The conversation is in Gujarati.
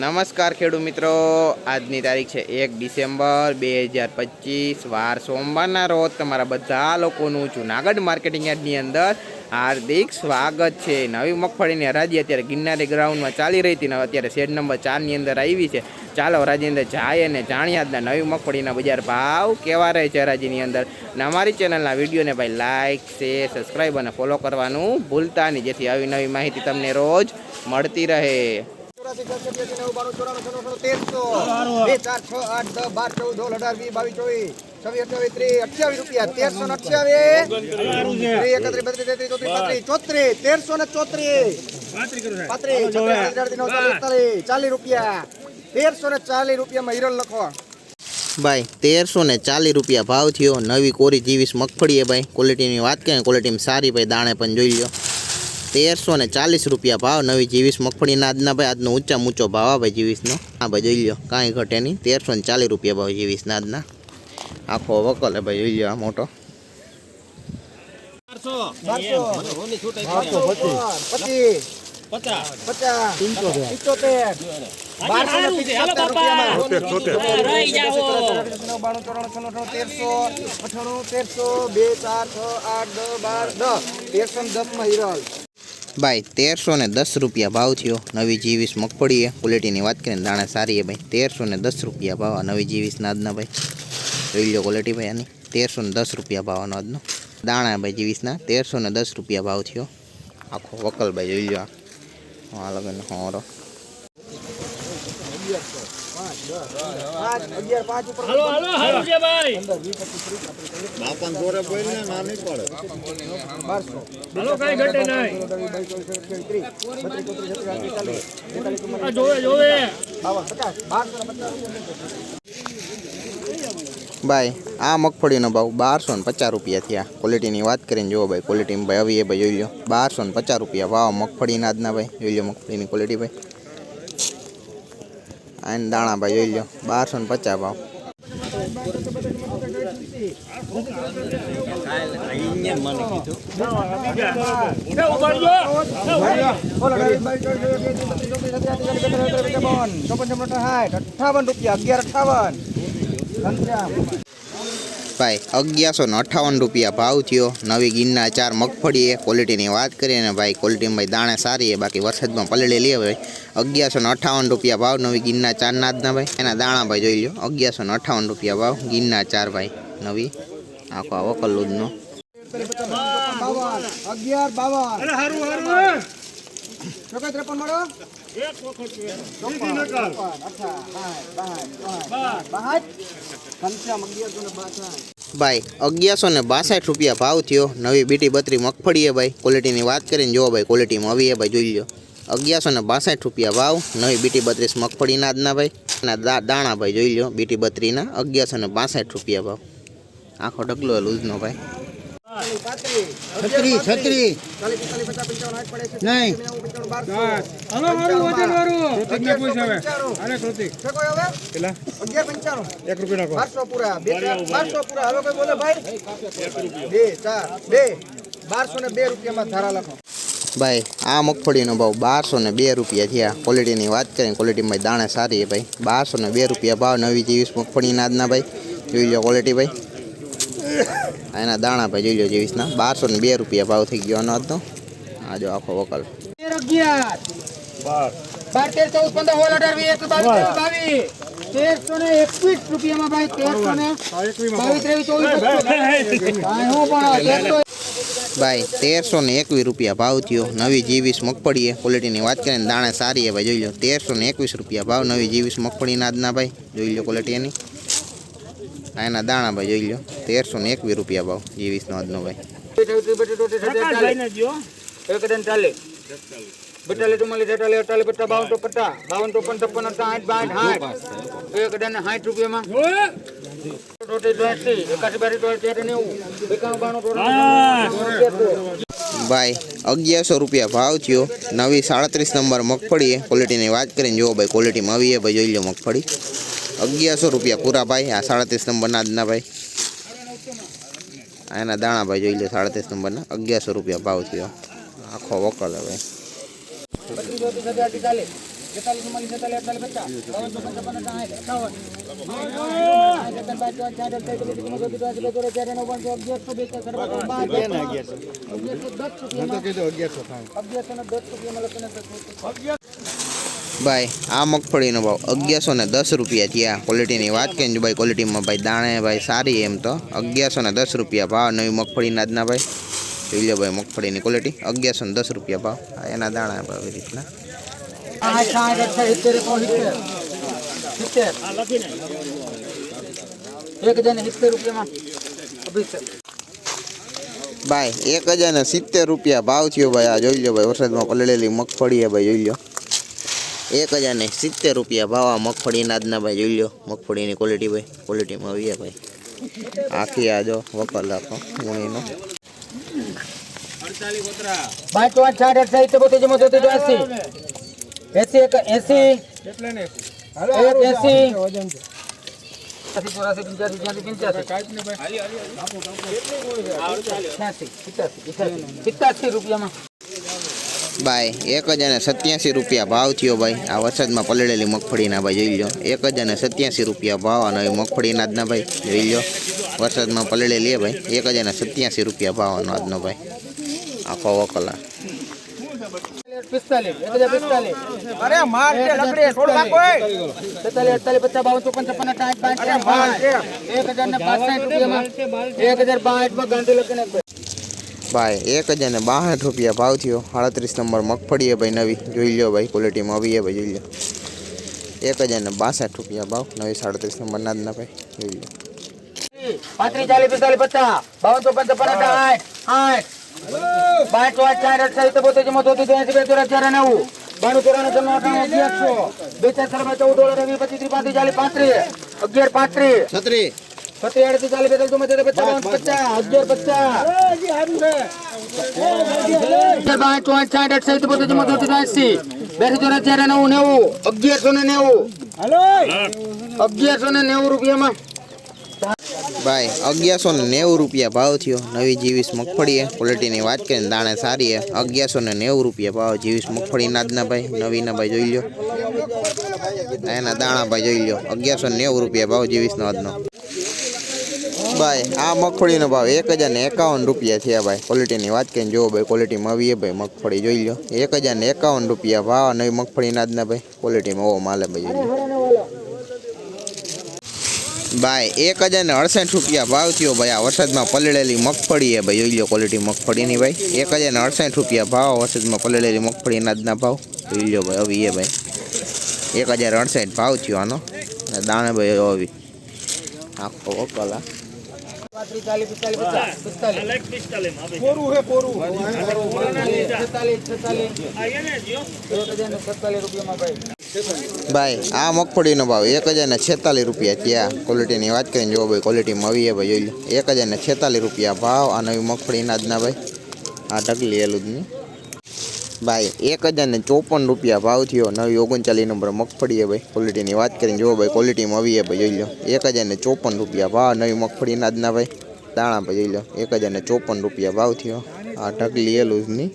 નમસ્કાર ખેડૂત મિત્રો. આજની તારીખ છે એક ડિસેમ્બર બે હજાર પચીસ. વાર સોમવારના રોજ તમારા બધા લોકોનું જુનાગઢ માર્કેટિંગ યાર્ડની અંદર હાર્દિક સ્વાગત છે. નવી મગફળીની હરાજી અત્યારે ગિરનારી ગ્રાઉન્ડમાં ચાલી રહી હતી ને અત્યારે શેડ નંબર ચારની અંદર આવી છે. ચાલો હરાજી અંદર જાય અને જાણીએ આજના નવી મગફળીના બજાર ભાવ કેવા રહે છે હરાજીની અંદર. અને અમારી ચેનલના વિડીયોને ભાઈ લાઇક શેર સબસ્ક્રાઈબ અને ફોલો કરવાનું ભૂલતા નહીં. જેથી આવી નવી માહિતી તમને રોજ મળતી રહે. ચોરાસી છસો બ્યાસી નેવું બાણું ચોરાણું છન્નું તેરસો. બે ચાર છ આઠ દસ બાર ચૌદ સોળ અઢાર વીસ બાવીસ ચોવીસ છવ્વીસ અઠ્યાવીસ ત્રીસ અઠ્યાવીસ રૂપિયા તેરસો ને અઠ્યાવીસ. ત્રીસ એકત્રીસ બત્રીસ તેત્રીસ ચોત્રીસ પાંત્રીસ ચોત્રીસ તેરસો ને ચોત્રીસ. પાંત્રીસ છત્રીસ અડતાલીસ ચાલીસ રૂપિયા. તેરસો ને ચાલીસ રૂપિયામાં હિરલ લખો. ભાઈ તેરસો ને ચાલીસ રૂપિયા ભાવ થયો. નવી કોરી જીવીસ મગફળી ભાઈ. ક્વોલિટીની વાત કરીએ ક્વોલિટીમાં સારી ભાઈ દાણે પણ જોઈ લો તેરસો ને ચાલીસ રૂપિયા ભાવ. નવી જીવીસ મગફળીના આજના ભાઈ આજનો ઊંચા ઊંચો ભાવ આ ભાઈ જીવીસનો. હા ભાઈ જોઈ લો કાંઈ ઘટે નહીં. તેરસો ને ચાલીસ રૂપિયા ભાવ જીવીસના આજના. આખો વકલ હે ભાઈ જોઈ લો આ મોટો. તેરસો અઠ્ઠાણું તેરસો બે ચાર છ આઠ દસ બાર દસ. તેરસો દસમાં હિરલ. ભાઈ, તેરસો ને દસ રૂપિયા ભાવ થયો નવી જીવીસ મગફળી છે ક્વોલિટીની વાત કરીને દાણા સારી એ ભાઈ. તેરસો ને દસ રૂપિયા ભાવ નવી જીવીસના આજના ભાઈ. જોઈ લો ક્વોલિટી ભાઈ આની. તેરસો ને દસ રૂપિયા ભાવનો આજનો. દાણા ભાઈ જીવીસના તેરસો ને દસ રૂપિયા ભાવ થયો. આખો વકલ ભાઈ જોઈ લો આ. લગન હોરો ભાઈ, આ ને મગફળીનો ભાવ બારસો ને પચાસ રૂપિયા થયા. ક્વોલિટીની વાત કરીને જુઓ ભાઈ ક્વોલિટીમાં ભાઈ આવી એ ભાઈ જોઈ લો બારસો ને પચાસ રૂપિયા. ભાવ મગફળીના આજના ભાઈ. જોઈ લો મગફળીની ક્વોલિટી ભાઈ. આને દાણા ભાઈ જોઈ લો બારસો ને પચાસ ભાવ અઠાવન રૂપિયા અગિયાર અઠાવન ભાઈ અગિયારસો ને અઠાવન રૂપિયા ભાવ થયો. નવી ગીરના ચાર મગફળી એ ક્વોલિટીની વાત કરીએ ને ભાઈ ક્વોલિટીમાં ભાઈ દાણે સારી છે બાકી વરસાદમાં પલળેલી ભાઈ. અગિયારસો ને અઠાવન રૂપિયા ભાવ નવી ગીરના ચારના આજના ભાઈ. એના દાણા ભાઈ જોઈ લો અગિયારસો ને અઠ્ઠાવન રૂપિયા ભાવ ગીરના ચાર ભાઈ. નવી આખો આવો કલ્લુદનો અગિયાર બાવન. હારું હારું. ચોકડ ત્રેપન મળો? એક વખત. ભાઈ અગિયારસો ને બાસઠ રૂપિયા ભાવ થયો. નવી બીટી બત્રી મગફળી છે ભાઈ. ક્વોલિટીની વાત કરીને જુઓ ભાઈ ક્વોલિટીમાં આવી છે ભાઈ જોઈ લો અગિયારસો ને બાસઠ રૂપિયા ભાવ. નવી બીટી બત્રીસ મગફળીના જ ના ભાઈ. ના દા દાણા ભાઈ જોઈ લો બીટી બત્રીના. અગિયારસો ને બાસઠ રૂપિયા ભાવ. આખો ડગલો લૂઝનો ભાઈ. છત્રી છત્રી. ચાલીસ, પૂરા. પૂરા. હવે કોઈ બોલે ભાઈ? બે, ચાર, બે. બારસો ને બે રૂપિયામાં ધારા લખો. ભાઈ આ મગફળીનો ભાવ બારસો ને બે રૂપિયા થયા ક્વોલિટીની વાત કરીએ ક્વોલિટીમાં દાણા સારી છે ભાઈ. બારસો ને બે રૂપિયા ભાવ નવી જેવીસ મગફળીના આજના ભાઈ. જોઈ લો ક્વોલિટી ભાઈ. એના દાણા ભાઈ જોઈ લો જેવીસના. બારસો ને બે રૂપિયા ભાવ થઈ ગયો આનો આજનો આ જો આખો વકલ. બાર. તેર ચૌદ પંદર સોળ અઢાર વીસ એકવીસ બાવીસ બાવીસ. તેરસો ને એકવીસ રૂપિયામાં ભાઈ તેરસો ને બાવીસ ત્રેવીસ ચોવીસ ભાઈ તેરસો ને એકવીસ રૂપિયા ભાવ થયો. નવી જીવીસ મગફળી ક્વોલિટીની વાત કરીએ ને દાણા સારી એ ભાઈ જોઈ લો. તેરસો ને એકવીસ રૂપિયા ભાવ નવી જીવીસ મગફળીના આજના ભાઈ જોઈ લો ક્વોલિટી એની. આ એના દાણા ભાઈ જોઈ લો. તેરસો ને એકવીસ રૂપિયા ભાવ જીવીસનો આજનો ભાઈ. બેતાલીસ ચુમ્માલીસ તેતાલીસ અડતાલીસ પચાસ બાવન તો પચાસ બાવન તો પંચાવન સાઠ બાઠ સાઠ એક હજાર ને સાઠ રૂપિયામાં તોતેર ચોસઠ એકાસી બાસી ચોસઠ તેર નેવું એકાણું બાણું ત્રણ ભાઈ અગિયારસો રૂપિયા ભાવ થયો નવી સાડત્રીસ નંબર મગફળી છે ક્વોલિટીની વાત કરીને જુઓ ભાઈ ક્વોલિટીમાં આવી છે ભાઈ જોઈ લો મગફળી અગિયારસો રૂપિયા પૂરા ભાઈ આ સાડત્રીસ નંબરના આજના ભાઈ આ એના દાણા ભાઈ જોઈ લો સાડત્રીસ નંબરના અગિયારસો રૂપિયા ભાવ થયો આખો વકલ હવે બત્રીસ ચોત્રીસ અઢાર ચાલીસ તેતાલીસ ચુમ્માલીસ છેતાલીસ અડતાલીસ પચાસ બાવન ચોપન છપ્પન સાઠ એકાવન સાઠ, એકસઠ, બાસઠ, ચોસઠ, છાસઠ, અડતાલીસ, ઓગણસિત્તેર, એંસી, ત્યાસી, ચોરાસી, ત્યાસી, નવ્વાણું, અગિયારસો, બેસઠ, ત્રેપન, બાસઠ, અગિયારસો દસ રૂપિયામાં અગિયારસો ને દસ રૂપિયામાં લખીને દસ રૂપિયા. ભાઈ આ મગફળીનો ભાવ અગિયારસો ને દસ રૂપિયા થયા ક્વોલિટીની વાત કરીને જો ભાઈ ક્વોલિટીમાં ભાઈ દાણે ભાઈ સારી એમ તો અગિયારસો ને દસ રૂપિયા ભાવ નવી મગફળીના આજના ભાઈ જોઈ લો ભાઈ મગફળીની ક્વોલિટી અગિયારસો ને દસ રૂપિયા ભાવ. આ એના દાણા ભાવ એવી રીતના. સાઠ, સાઠ, અડસઠ, સિત્તેર, એકોણસિત્તેર. સિત્તેર. એક હજાર ને સિત્તેર રૂપિયામાં. અભિષેક. ભાઈ એક હજાર ને સિત્તેર રૂપિયા ભાવ થયો ભાઈ. આ જોઈ લો ભાઈ વરસાદમાં પલળેલી મગફળી છે ભાઈ જોઈ લો. એક હજાર ને સિત્તેર રૂપિયા ભાવ આ મગફળીના આજના ભાઈ જોઈ લો. મગફળીની ક્વોલિટી ભાઈ ક્વોલિટીમાં આવી ભાઈ. આખી આ જો વકલ આખો ગુણીનો. પાંચ પાંચ સાઠ અડસઠ સિત્તેર બોતેર ચુમ્મોતેર તોતેર એસી એસી એક એસી. એક એસી. ચોરાસી પંચ્યાસી છ્યાસી પંચ્યાસી. સિત્યાસી રૂપિયામાં. ભાઈ એક હજાર ને સત્યાસી રૂપિયા ભાવ થયો ભાઈ. આ વરસાદમાં પલળેલી મગફળીના ભાઈ જોઈ લો એક હજાર ને સત્યાસી રૂપિયા ભાવ અને એ મગફળીના આજના ભાઈ જોઈ લો વરસાદમાં પલળેલી ભાઈ એક હજાર ને સત્યાસી રૂપિયા ભાવ આનો આજનો ભાઈ. આખો વકલા. એક હજાર બાસઠમાં ગાંધી લખીને ભાઈ એક હજાર ને બાસઠ રૂપિયા ભાવ થયો. સાડત્રીસ નંબર મગફળી ભાઈ નવી. જોઈ લો ભાઈ ક્વોલિટીમાં આવી ભાઈ જોઈ લો એક હજાર ને બાસઠ રૂપિયા ભાવ નવી સાડત્રીસ નંબર ના ભાઈ જોઈ લો પાંત્રીસ ચાલીસ પિસ્તાલીસ પચાસ. બાવન ચોપન આઠ. આઠ ચાર અઠ સાહિત્ય બોતેર ત્યાસી બે ચોરા ચાર નેવું. બાણું ચોરાણું ત્રણ અઠાણું અગિયારસો. બે ચાર ચાર પાંચ ચૌદ ઓળખ પચીસ ત્રીસ પાંત્રીસ ચાલીસ પાંત્રીસ. અગિયાર પાંત્રીસ છત્રી સત્રી અડતીસ ચાલીસ બેતાલીસ ચુમ્મોતેર પચાસ પચાસ અગિયાર પચાસ. પાંચ પાંચ સાઠ અઠ સાહિત્ય બોતેર ચુમ્મો તોતેર ત્યાસી ચાર નેવું નેવું. અગિયારસો ને નેવું. અગિયારસો ને નેવું રૂપિયામાં. ભાઈ અગિયારસો ને નેવું રૂપિયા ભાવ થયો. નવી જીવીસ મગફળી ક્વોલિટીની વાત કરીને દાણે સારી હે અગિયારસો ને નેવું રૂપિયા ભાવ. જીવીસ મગફળી નાદના ભાઈ નવીના ભાઈ જોઈ લો એના દાણા ભાઈ જોઈ લો અગિયારસો નેવું રૂપિયા ભાવ જીવીસનો આજનો ભાઈ, આ મગફળીનો ભાવ એક હજાર ને એકાવન રૂપિયા થયા ભાઈ. ક્વોલિટીની વાત કરીને જોવો ભાઈ ક્વોલિટીમાં આવી હે ભાઈ, મગફળી જોઈ લો એક હજાર ને એકાવન રૂપિયા ભાવ નવી મગફળી નાદના ભાઈ. ક્વોલિટીમાં ઓવો માલે ભાઈ. જોઈ લો ભાઈ, એક હજાર ને અડસઠ રૂપિયા ભાવ થયો ભાઈ. આ વરસાદમાં પલળેલી મગફળી હે ભાઈ, જોઈ લો ક્વોલિટી મગફળીની ભાઈ. એક હજાર ને અડસઠ રૂપિયા ભાવ વરસાદમાં પલળેલી મગફળી નાદના ભાવ. જોઈ લો ભાઈ આવી હે ભાઈ. એક હજાર અડસઠ ભાવ થયો આનો. અને દાણે ભાઈ આવી આખો વકલા પાંત્રીસ ચાલીસ પિસ્તાલીસ પચાસ પિસ્તાલીસ. છેતાલીસ છેતાલીસ સત્તાલીસ રૂપિયામાં ભાઈ. ભાઈ આ મગફળીનો ભાવ એક હજાર ને છેતાલીસ રૂપિયા ત્યાં ક્વોલિટીની વાત કરીને જો ભાઈ ક્વોલિટીમાં આવી હે ભાઈ જોઈ લો. એક હજાર ને છેતાલીસ રૂપિયા ભાવ આ નવી મગફળી ના ભાઈ. આ ઢગલી એલુદની ભાઈ, એક હજાર ને ચોપન રૂપિયા ભાવ થયો. નવી ઓગણચાલીસ નંબર મગફળી હે ભાઈ. ક્વોલિટીની વાત કરીને જોવો ભાઈ ક્વોલિટીમાં આવી હે ભાઈ, જોઈ લો. એક હજાર ને ચોપન રૂપિયા ભાવ, નવી મગફળી નાદના ભાઈ. દાણા ભાઈ, જોઈ લો. એક હજાર ને ચોપન રૂપિયા ભાવ થયો. આ ઢગલી એલુદની